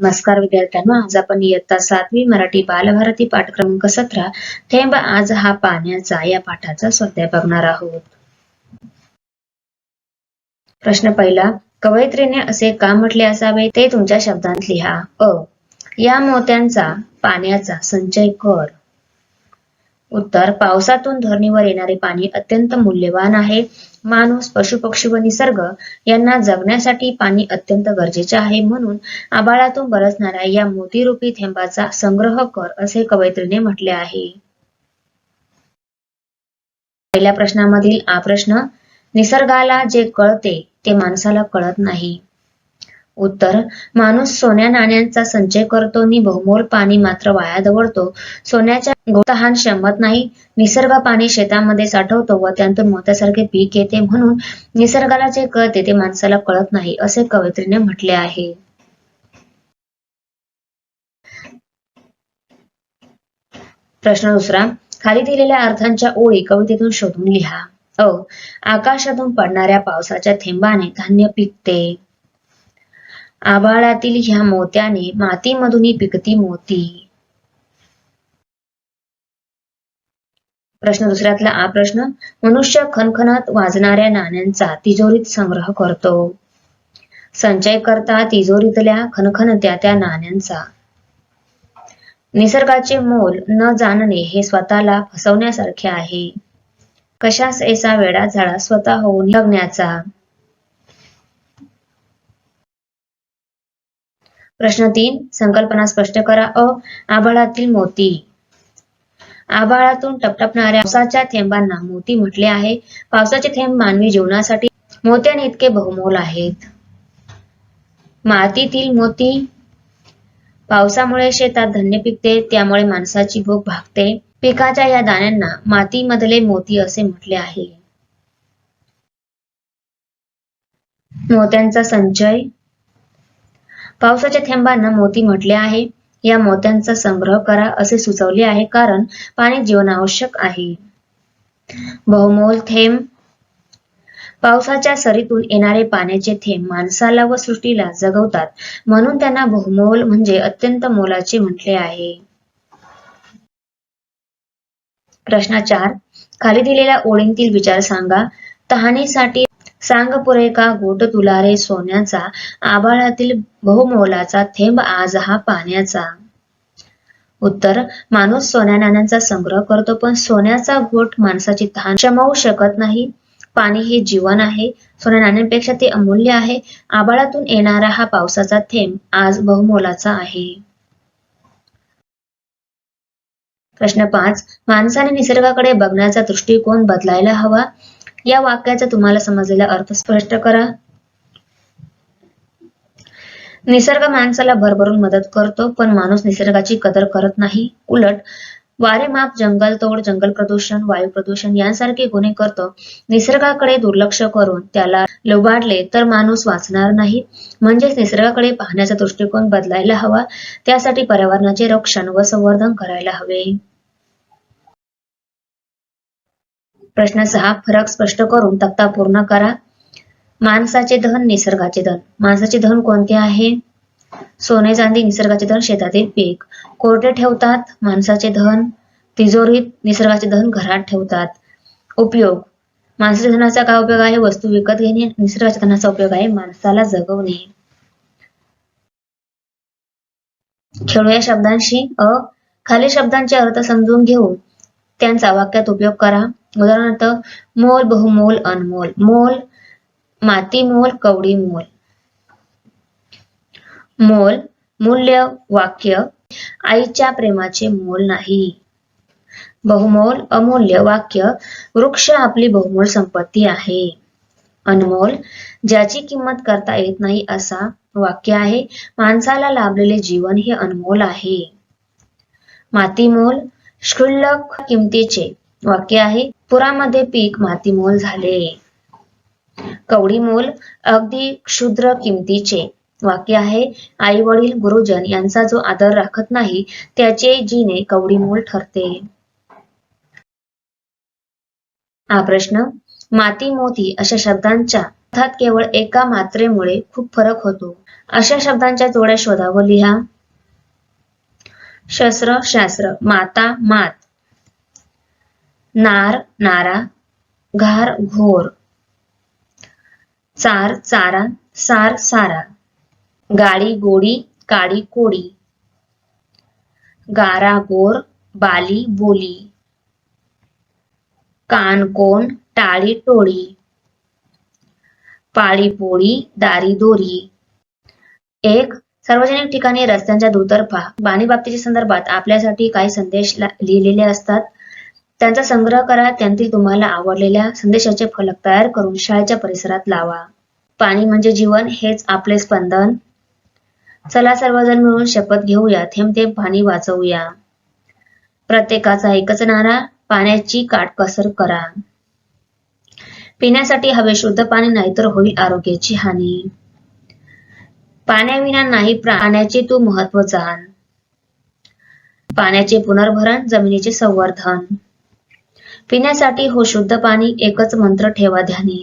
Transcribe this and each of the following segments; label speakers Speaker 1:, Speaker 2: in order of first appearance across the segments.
Speaker 1: नमस्कार विद्यार्थ्यांनो आज आपण इयत्ता सातवी मराठी बालभारती पाठ क्रमांक सतरा थेंब आज हा पाण्याचा या पाठाचा स्वाध्याय बघणार आहोत. प्रश्न पहिला कवयित्रीने असे का म्हटले असावे? ते तुमच्या शब्दांत लिहा. अ. या मोत्यांचा पाण्याचा संचय कर. उत्तर पावसातून धरणीवर येणारे पाणी अत्यंत मूल्यवान आहे. माणूस पशुपक्षी व निसर्ग यांना जगण्यासाठी पाणी अत्यंत गरजेचे आहे. म्हणून आबाळातून बरसणाऱ्या या मोतीरूपी थेंबाचा संग्रह कर असे कवयित्रीने म्हटले आहे. पहिल्या प्रश्नामधील आ प्रश्न निसर्गाला जे कळते ते माणसाला कळत नाही. उत्तर माणूस सोन्या नाण्यांचा संचय करतो नि बहुमोल पाणी मात्र वाया दवडतो. सोन्याच्या गोतहान शमत नाही निसर्ग पाणी शेतामध्ये साठवतो व त्यातून मोत्यासारखे पीक येते म्हणून निसर्गाला जे कळते ते माणसाला कळत नाही असे कवयित्रीने म्हटले आहे. प्रश्न दुसरा खाली दिलेल्या अर्थांच्या ओळी कवितेतून शोधून लिहा. अ आकाशातून पडणाऱ्या पावसाच्या थेंबाने धान्य पिकते. आभाळातील ह्या मोत्याने मातीमधूनही पिकती मोती. प्रश्न दुसऱ्यातला आ प्रश्न मनुष्य खनखनात वाजणाऱ्या नाण्यांचा तिजोरीत संग्रह करतो. संचय करता तिजोरीतल्या खनखनत्या त्या नाण्यांचा. निसर्गाचे मोल न जाणणे हे स्वतःला फसवण्यासारखे आहे. कशास ऐसा वेडा झाडा स्वतः होऊन जगण्याचा? प्रश्न तीन संकल्पना स्पष्ट करा. अ आभाळातील मोती. आभाळातून टपटपणाऱ्या पावसाच्या थेंबांना मोती म्हटले आहे. पावसाचे थेंब मानवी जीवनासाठी मोत्याने इतके बहुमोल आहेत. मातीतील मोती पावसामुळे शेतात धान्य पिकते त्यामुळे माणसाची भूक भागते. पिकाच्या या दाण्यांना मातीमधले मोती असे म्हटले आहे. मोत्यांचा संचय पावसाच्या थेंबांना मोती म्हटले आहे. या मोत्यांचा संग्रह करा असे सुचवले आहे कारण पाणी जीवनावश्यक आहे. बहुमोल थेंब. पावसाच्या सरीतून येणारे पाण्याचे थेंब माणसाला व सृष्टीला जगवतात. म्हणून त्यांना बहुमोल म्हणजे अत्यंत मोलाचे म्हटले आहे. प्रश्न चार. खाली दिलेल्या ओळींतील विचार सांगा. तहानीसाठी सांग पुरे का गोट तुला रे सोन्याचा आभाळातील बहुमोलाचा थेंब आज हा पाण्याचा. उत्तर माणूस सोन्या नाण्यांचा संग्रह करतो पण सोन्याचा घोट माणसाची तहान शमावू शकत नाही. पाणी हे जीवन आहे सोन्या नाण्यांपेक्षा ते अमूल्य आहे. आभाळातून येणारा हा पावसाचा थेंब आज बहुमोलाचा आहे. प्रश्न पाच माणसाने निसर्गाकडे बघण्याचा दृष्टिकोन बदलायला हवा. या वाक्याचा तुम्हाला समजलेला अर्थ स्पष्ट करा. निसर्ग माणसाला भरभरून मदत करतो पण माणूस निसर्गाची कदर करत नाही. उलट वारेमाप जंगलतोड जंगल प्रदूषण वायू प्रदूषण यांसारखे गुन्हे करतो. निसर्गाकडे दुर्लक्ष करून त्याला लोबाडले तर माणूस वाचणार नाही. म्हणजेच निसर्गाकडे पाहण्याचा दृष्टिकोन बदलायला हवा. त्यासाठी पर्यावरणाचे रक्षण व संवर्धन करायला हवे. प्रश्न सहा फरक स्पष्ट करून तक्ता पूर्ण करा. माणसाचे धन निसर्गाचे धन. माणसाचे धन कोणते आहे? सोने चांदी निसर्गाचे धन शेतातील पीक. कोरडे ठेवतात माणसाचे धन. तिजोरीत निसर्गाचे धन घरात ठेवतात. उपयोग. माणसाच्या धनाचा काय उपयोग आहे? वस्तू विकत घेणे. निसर्गाच्या धनाचा उपयोग आहे माणसाला जगवणे. खेळू या शब्दांशी. अ. खाली शब्दांचे अर्थ समजून घेऊन त्यांचा वाक्यात उपयोग करा. उदाहरणार्थ मोल बहुमोल अनमोल. मोल माती मोल कवडी मोल मोल मूल्य वाक्य आईच्या प्रेमाचे मोल नाही. बहुमोल अमूल्य वाक्य वृक्ष आपली बहुमोल संपत्ती आहे. अनमोल ज्याची किंमत करता येत नाही असा वाक्य आहे. माणसाला लाभलेले जीवन हे अनमोल आहे. मातीमोल क्षुल्लक किमतीचे वाक्य आहे. पुरामध्ये पीक मातीमोल झाले. कवडी मोल अगदी क्षुद्र किमतीचे वाक्य आहे. आई वडील गुरुजन यांचा जो आदर राखत नाही त्याचे जीने कवडी मोल ठरते. हा प्रश्न माती मोती अशा शब्दांच्या अर्थात केवळ एका मात्रेमुळे खूप फरक होतो. अशा शब्दांच्या जोड्या शोधा व लिहा. शस्त्र शास्त्र माता मात. नार नारा घार घोर. चार चारा सार सारा. गाडी गोडी काडी कोडी. गारा गोर बाली बोली. कान कोण टाळी टोळी. पाळी पोळी दारी दोरी. एक सार्वजनिक ठिकाणी रस्त्यांच्या दुतर्फा बाणी बाबतीच्या संदर्भात आपल्यासाठी काही संदेश लिहिलेले असतात. त्यांचा संग्रह करा त्यांतील तुम्हाला आवडलेल्या संदेशाचे फलक तयार करून शाळेच्या परिसरात लावा. पाणी म्हणजे जीवन हेच आपले स्पंदन. चला सर्वजण मिळून शपथ घेऊया थेंब थेंब पाणी वाचवूया. प्रत्येकाचा एकच नारा पाण्याची काटकसर करा. पिण्यासाठी हवे शुद्ध पाणी नाहीतर होईल आरोग्याची हानी. पाण्याविना नाही प्राण्याचे तू महत्त्व जाण. पाण्याचे पुनर्भरण जमिनीचे संवर्धन. पिण्यासाठी हो शुद्ध पाणी एकच मंत्र ठेवा ध्यानी.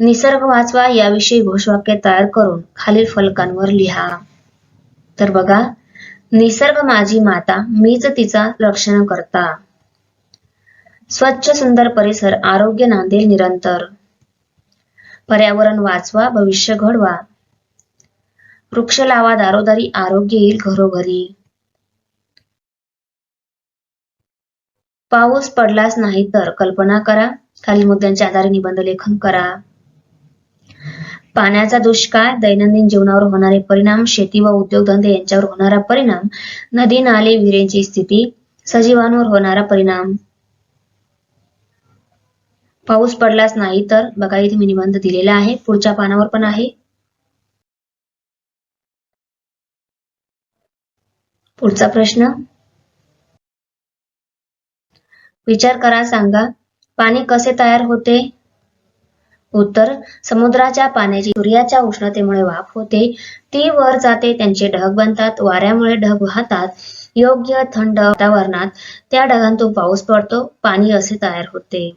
Speaker 1: निसर्ग वाचवा याविषयी घोषवाक्य तयार करून खालील फलकांवर लिहा. तर बघा निसर्ग माझी माता मीच तिचा रक्षण करता. स्वच्छ सुंदर परिसर आरोग्य नांदेल निरंतर. पर्यावरण वाचवा भविष्य घडवा. वृक्ष लावा दारोदारी आरोग्य येईल घरोघरी. पाऊस पडलाच नाही तर कल्पना करा खालील मुद्द्यांच्या आधारे निबंध लेखन करा. पाण्याचा दुष्काळ दैनंदिन जीवनावर होणारे परिणाम शेती व उद्योगधंदे यांच्यावर होणारा परिणाम नदी नाले विहिरींची स्थिती सजीवांवर होणारा परिणाम. पाऊस पडलाच नाही तर बघा इथे मी निबंध दिलेला आहे. पुढच्या पानावर पण आहे. पुढचा प्रश्न. विचार करा सांगा पाणी कसे तयार होते? उत्तर समुद्राच्या पाण्याची सूर्याच्या उष्णतेमुळे वाफ होते. ती वर जाते त्यांचे ढग बनतात वाऱ्यामुळे ढग वाहतात. योग्य थंड वातावरणात त्या ढगांतून पाऊस पडतो पाणी असे तयार होते.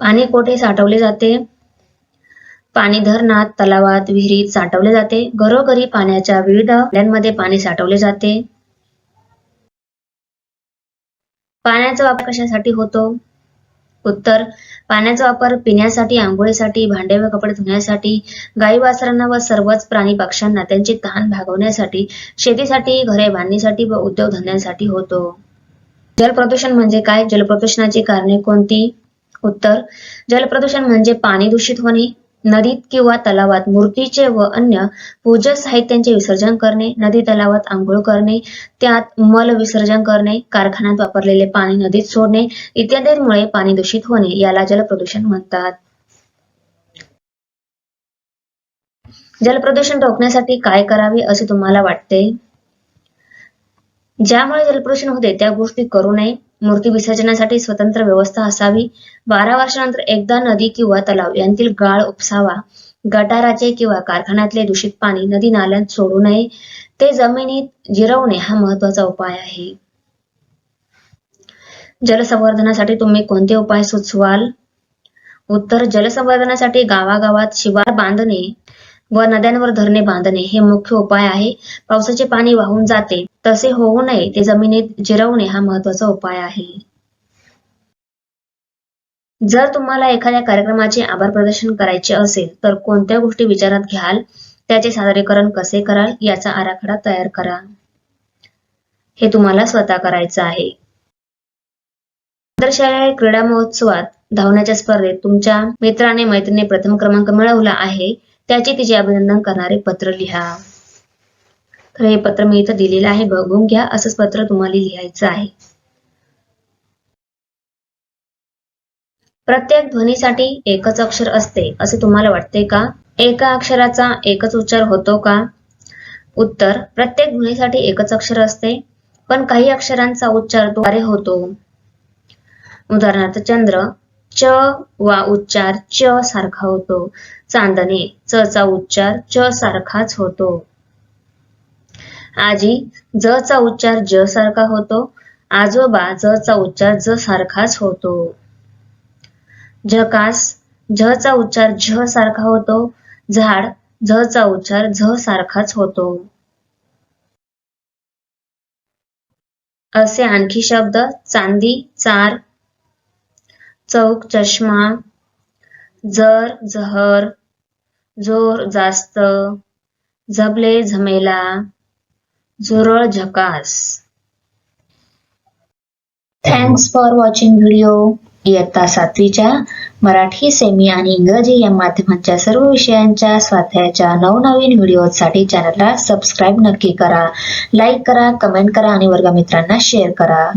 Speaker 1: पाणी कोठे साठवले जाते? पाणी धरणात तलावात विहिरीत साठवले जाते. घरोघरी पाण्याच्या विविध नद्यांमध्ये पाणी साठवले जाते. पाण्याचा वापर कशासाठी होतो? उत्तर पाण्याचा वापर पिण्यासाठी आंघोळीसाठी भांडे व कपडे धुण्यासाठी गाई वासरांना व सर्वच प्राणी पक्ष्यांना त्यांचे तहान भागवण्यासाठी शेतीसाठी घरे बांधणीसाठी व उद्योगधंद्यांसाठी होतो. जलप्रदूषण म्हणजे काय? जलप्रदूषणाची कारणे कोणती? उत्तर जलप्रदूषण म्हणजे पाणी दूषित होणे नदीत किंवा तलावात मूर्तीचे व अन्य पूजा साहित्यांचे विसर्जन करणे नदी तलावात आंघोळ करणे त्यात मल विसर्जन करणे कारखान्यात वापरलेले पाणी नदीत सोडणे इत्यादींमुळे पाणी दूषित होणे याला जलप्रदूषण म्हणतात. जलप्रदूषण रोखण्यासाठी काय करावे असे तुम्हाला वाटते? ज्यामुळे जलप्रदूषण होते त्या गोष्टी करू नये मूर्ती विसर्जनासाठी स्वतंत्र व्यवस्था असावी. बारा वर्षानंतर एकदा नदी किंवा तलाव यांतील गाळ उपसावा. गटाराचे किंवा कारखान्यातले दूषित पाणी नदी नाल्यांत सोडू नये. ते जमिनीत जिरवणे हा महत्त्वाचा उपाय आहे. जलसंवर्धनासाठी तुम्ही कोणते उपाय सुचवाल? उत्तर जलसंवर्धनासाठी गावागावात शिवार बांधणे व नद्यांवर धरणे बांधणे हे मुख्य उपाय आहे. पावसाचे पाणी वाहून जाते. तसे होऊ नये ते जमिनीत जिरवणे हा महत्त्वाचा उपाय आहे. जर तुम्हाला एखाद्या कार्यक्रमाचे आभार प्रदर्शन करायचे असेल तर कोणत्या गोष्टी विचारात घ्याल? त्याचे सादरीकरण कसे कराल? याचा आराखडा तयार करा. हे तुम्हाला स्वतः करायचं आहे. आंतरशालेय क्रीडा महोत्सवात धावण्याच्या स्पर्धेत तुमच्या मित्राने मैत्रिणी प्रथम क्रमांक मिळवला आहे. त्याचे तिचे अभिनंदन करणारे पत्र लिहा. तर हे पत्र मी इथं दिलेलं आहे बघून घ्या असंच पत्र तुम्हाला लिहायचं आहे. प्रत्येक ध्वनीसाठी एकच अक्षर असते असे तुम्हाला वाटते का? एका अक्षराचा एकच उच्चार होतो का? उत्तर प्रत्येक ध्वनीसाठी एकच अक्षर असते पण काही अक्षरांचा उच्चारद्वारे होतो. उदाहरणार्थ चंद्र च वा उच्चार च सारखा होतो. चांदणे च चा उच्चार च सारखाच होतो. आजी ज चा उच्चार ज सारखा होतो. आजोबा ज चा उच्चार ज सारखाच होतो. झकास झ चा उच्चार झ सारखा होतो. झाड झ चा उच्चार झ सारखाच होतो. असे आणखी शब्द चांदी चार चौक चष्मा जर जहर जोर जास्त झबले झमेला झुरळ झकास. थँक्स फॉर वॉचिंग व्हिडिओ इयत्ता सातवीच्या मराठी सेमी आणि इंग्रजी या माध्यमांच्या सर्व विषयांच्या स्वाध्यायाच्या नवनवीन व्हिडिओसाठी चॅनलला सबस्क्राईब नक्की करा. लाईक करा कमेंट करा आणि वर्गमित्रांना शेअर करा.